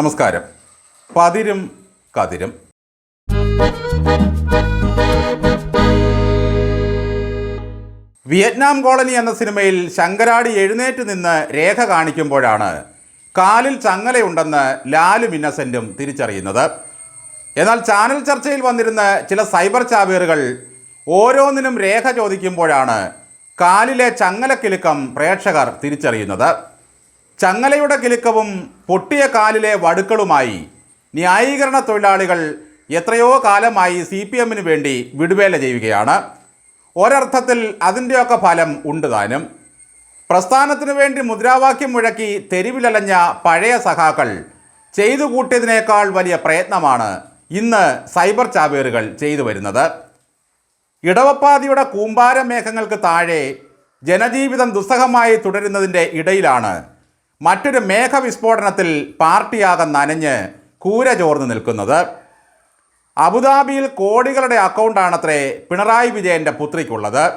നമസ്കാരം. പതിരും കതിരും. Vietnam colony എന്ന സിനിമയിൽ ശങ്കരാടി എഴുന്നേറ്റ് നിന്ന് രേഖ കാണിക്കുമ്പോഴാണ് കാലിൽ ചങ്ങലയുണ്ടെന്ന് ലാലും ഇന്നസെന്റും തിരിച്ചറിയുന്നത്. എന്നാൽ ചാനൽ ചർച്ചയിൽ വന്നിരുന്ന ചില സൈബർ ചാവേറുകൾ ഓരോന്നിനും രേഖ ചോദിക്കുമ്പോഴാണ് കാലിലെ ചങ്ങലക്കിലുക്കം പ്രേക്ഷകർ തിരിച്ചറിയുന്നത്. ചങ്ങലയുടെ കിലുക്കവും പൊട്ടിയ കാലിലെ വടുക്കളുമായി ന്യായീകരണ തൊഴിലാളികൾ എത്രയോ കാലമായി സി പി എമ്മിന് വേണ്ടി വിടുവേല ചെയ്യുകയാണ്. ഒരർത്ഥത്തിൽ അതിന്റെയൊക്കെ ഫലം ഉണ്ട് താനും. പ്രസ്ഥാനത്തിനു വേണ്ടി മുദ്രാവാക്യം മുഴക്കി തെരുവിലലഞ്ഞ പഴയ സഖാക്കൾ ചെയ്തു കൂട്ടിയതിനേക്കാൾ വലിയ പ്രയത്നമാണ് ഇന്ന് സൈബർ ചാവേറുകൾ ചെയ്തു വരുന്നത്. ഇടവപ്പാതിയുടെ കൂമ്പാര മേഘങ്ങൾക്ക് താഴെ ജനജീവിതം ദുസ്സഹമായി തുടരുന്നതിന്റെ ഇടയിലാണ് മറ്റൊരു മേഘവിസ്ഫോടനത്തിൽ പാർട്ടിയാകെ നനഞ്ഞ് കൂര ചോർന്ന് നിൽക്കുന്നത്. അബുദാബിയിൽ കോടികളുടെ അക്കൗണ്ടാണത്രേ പിണറായി വിജയന്റെ പുത്രിക്കുള്ളത്.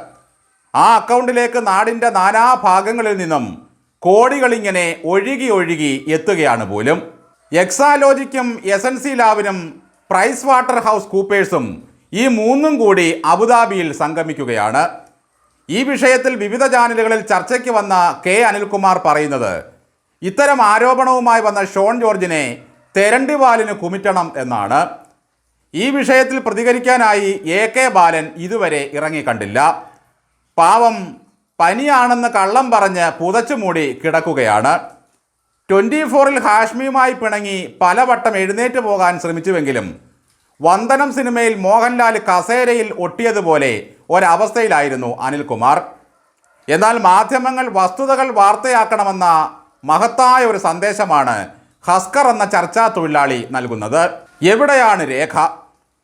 ആ അക്കൗണ്ടിലേക്ക് നാടിന്റെ നാനാഭാഗങ്ങളിൽ നിന്നും കോടികളിങ്ങനെ ഒഴുകി ഒഴുകി എത്തുകയാണ് പോലും. എക്സാലോജിക്കും എസ് എൻ സി ലാബിനും പ്രൈസ് വാട്ടർ ഹൗസ് കൂപ്പേഴ്സും ഈ മൂന്നും കൂടി അബുദാബിയിൽ സംഗമിക്കുകയാണ്. ഈ വിഷയത്തിൽ വിവിധ ചാനലുകളിൽ ചർച്ചയ്ക്ക് വന്ന കെ അനിൽകുമാർ പറയുന്നത് ഇത്തരം ആരോപണവുമായി വന്ന ഷോൺ ജോർജിനെ തെരണ്ടിവാലിന് കുമിറ്റണം എന്നാണ്. ഈ വിഷയത്തിൽ പ്രതികരിക്കാനായി എ കെ ബാലൻ ഇതുവരെ ഇറങ്ങിക്കണ്ടില്ല പാവം പനിയാണെന്ന് കള്ളം പറഞ്ഞ് പുതച്ചു മൂടി കിടക്കുകയാണ്. ട്വന്റി ഫോറിൽ ഹാഷ്മിയുമായി പിണങ്ങി പലവട്ടം എഴുന്നേറ്റ് പോകാൻ ശ്രമിച്ചുവെങ്കിലും വന്ദനം സിനിമയിൽ മോഹൻലാൽ കസേരയിൽ ഒട്ടിയതുപോലെ ഒരവസ്ഥയിലായിരുന്നു അനിൽകുമാർ. എന്നാൽ മാധ്യമങ്ങൾ വസ്തുതകൾ വാർത്തയാക്കണമെന്ന മഹത്തായ ഒരു സന്ദേശമാണ് ഹസ്കർ എന്ന ചർച്ചാ തൊഴിലാളി നൽകുന്നത്. എവിടെയാണ് രേഖ?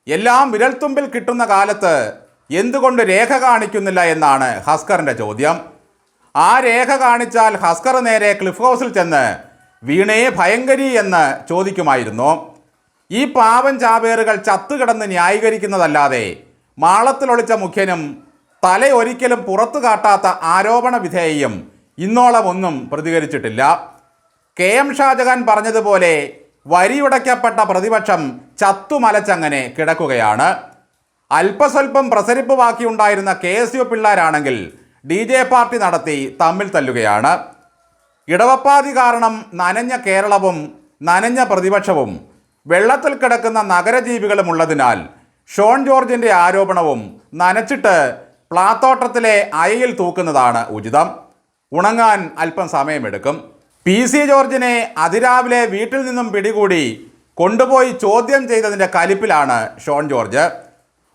എല്ലാം വിരൽത്തുമ്പിൽ കിട്ടുന്ന കാലത്ത് എന്തുകൊണ്ട് രേഖ കാണിക്കുന്നില്ല എന്നാണ് ഹസ്കറിന്റെ ചോദ്യം. ആ രേഖ കാണിച്ചാൽ ഹസ്കർ നേരെ ക്ലിഫ് ഹൗസിൽ ചെന്ന് വീണേ ഭയങ്കരി എന്ന് ചോദിക്കുമായിരുന്നു. ഈ പാവൻ ചാവേറുകൾ ചത്തുകിടന്ന് ന്യായീകരിക്കുന്നതല്ലാതെ മാളത്തിലൊളിച്ച മുഖ്യനും തലയൊരിക്കലും പുറത്തു കാട്ടാത്ത ആരോപണ വിധേയം ഇന്നോളം ഒന്നും പ്രതികരിച്ചിട്ടില്ല. കെ എം ഷാജഹാൻ പറഞ്ഞതുപോലെ വരിയുടയ്ക്കപ്പെട്ട പ്രതിപക്ഷം ചത്തുമലച്ചങ്ങനെ കിടക്കുകയാണ്. അല്പസ്വല്പം പ്രസരിപ്പ് ബാക്കിയുണ്ടായിരുന്ന കെ എസ് യു പിള്ളേരാണെങ്കിൽ ഡി ജെ പാർട്ടി നടത്തി തമ്മിൽ തല്ലുകയാണ്. ഇടവപ്പാതി കാരണം നനഞ്ഞ കേരളവും നനഞ്ഞ പ്രതിപക്ഷവും വെള്ളത്തിൽ കിടക്കുന്ന നഗരജീവികളും ഉള്ളതിനാൽ ഷോൺ ജോർജിന്റെ ആരോപണവും നനച്ചിട്ട് പ്ലാത്തോട്ടത്തിലെ അയയിൽ തൂക്കുന്നതാണ് ഉചിതം. ഉണങ്ങാൻ അല്പം സമയമെടുക്കും. പി സി ജോർജിനെ അതിരാവിലെ വീട്ടിൽ നിന്നും പിടികൂടി കൊണ്ടുപോയി ചോദ്യം ചെയ്തതിന്റെ കലിപ്പിലാണ് ഷോൺ ജോർജ്.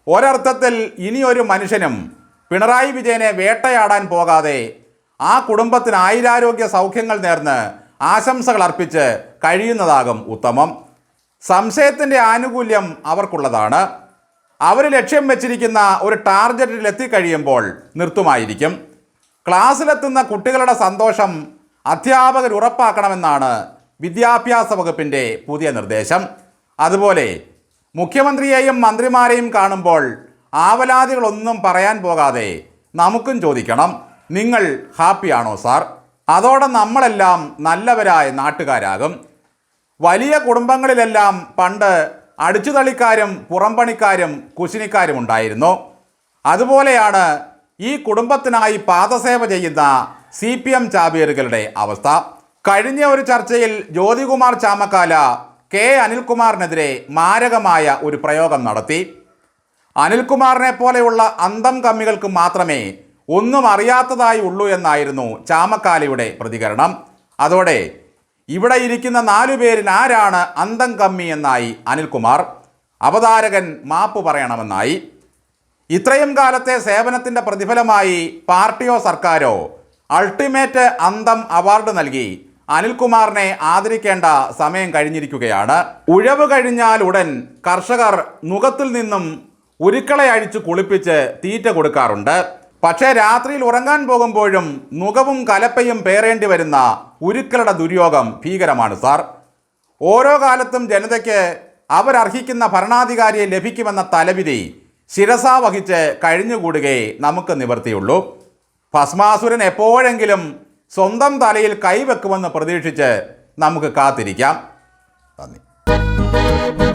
ഒരർത്ഥത്തിൽ ഇനിയൊരു മനുഷ്യനും പിണറായി വിജയനെ വേട്ടയാടാൻ പോകാതെ ആ കുടുംബത്തിന് ആയിരാരോഗ്യ സൗഖ്യങ്ങൾ നേർന്ന് ആശംസകൾ അർപ്പിച്ച് കഴിയുന്നതാകും ഉത്തമം. സംശയത്തിന്റെ ആനുകൂല്യം അവർക്കുള്ളതാണ്. അവർ ലക്ഷ്യം വെച്ചിരിക്കുന്ന ഒരു ടാർഗറ്റിൽ എത്തിക്കഴിയുമ്പോൾ നിർത്തുമായിരിക്കും. ക്ലാസ്സിലെത്തുന്ന കുട്ടികളുടെ സന്തോഷം അധ്യാപകർ ഉറപ്പാക്കണമെന്നാണ് വിദ്യാഭ്യാസ വകുപ്പിന്റെ പുതിയ നിർദ്ദേശം. അതുപോലെ മുഖ്യമന്ത്രിയെയും മന്ത്രിമാരെയും കാണുമ്പോൾ ആവലാതികളൊന്നും പറയാൻ പോകാതെ നമുക്കും ചോദിക്കണം നിങ്ങൾ ഹാപ്പിയാണോ സാർ? അതോടെ നമ്മളെല്ലാം നല്ലവരായ നാട്ടുകാരാകും. വലിയ കുടുംബങ്ങളിലെല്ലാം പണ്ട് അടിച്ചുതള്ളിക്കാരും പുറംപണിക്കാരും കുശിനിക്കാരും ഉണ്ടായിരുന്നു. അതുപോലെയാണ് ഈ കുടുംബത്തിനായി പാദസേവ ചെയ്യുന്ന സി പി എം ചാബിയറുകളുടെ അവസ്ഥ. കഴിഞ്ഞ ഒരു ചർച്ചയിൽ ജ്യോതികുമാർ ചാമക്കാല കെ അനിൽകുമാറിനെതിരെ മാരകമായ ഒരു പ്രയോഗം നടത്തി. അനിൽകുമാറിനെ പോലെയുള്ള അന്തം കമ്മികൾക്ക് മാത്രമേ ഒന്നും അറിയാത്തതായി ഉള്ളൂ എന്നായിരുന്നു ചാമക്കാലയുടെ പ്രതികരണം. അതോടെ ഇവിടെ ഇരിക്കുന്ന നാലു പേരിൽ ആരാണ് അന്തം കമ്മി എന്നായി അനിൽകുമാർ. അവതാരകൻ മാപ്പ് പറയണമെന്നായി. ഇത്രയും കാലത്തെ സേവനത്തിന്റെ പ്രതിഫലമായി പാർട്ടിയോ സർക്കാരോ അൾട്ടിമേറ്റ് അന്തം അവാർഡ് നൽകി അനിൽകുമാറിനെ ആദരിക്കേണ്ട സമയം കഴിഞ്ഞിരിക്കുകയാണ്. ഉഴവ് കഴിഞ്ഞാൽ ഉടൻ കർഷകർ മുഖത്തിൽ നിന്നും ഉരുക്കളെ അഴിച്ചു കുളിപ്പിച്ച് തീറ്റ കൊടുക്കാറുണ്ട്. പക്ഷേ രാത്രിയിൽ ഉറങ്ങാൻ പോകുമ്പോഴും നുകവും കലപ്പയും പേറേണ്ടി വരുന്ന ഉരുക്കളുടെ ദുര്യോഗം ഭീകരമാണ് സാർ. ഓരോ കാലത്തും ജനതയ്ക്ക് അവരർഹിക്കുന്ന ഭരണാധികാരിയെ ലഭിക്കുമെന്ന തലവിധി ശിരസ വഹിച്ച് കഴിഞ്ഞുകൂടുകയെ നമുക്ക് നിവർത്തിയുള്ളൂ. ഭസ്മാസുരൻ എപ്പോഴെങ്കിലും സ്വന്തം തലയിൽ കൈവെക്കുമെന്ന് പ്രതീക്ഷിച്ച് നമുക്ക് കാത്തിരിക്കാം. നന്ദി.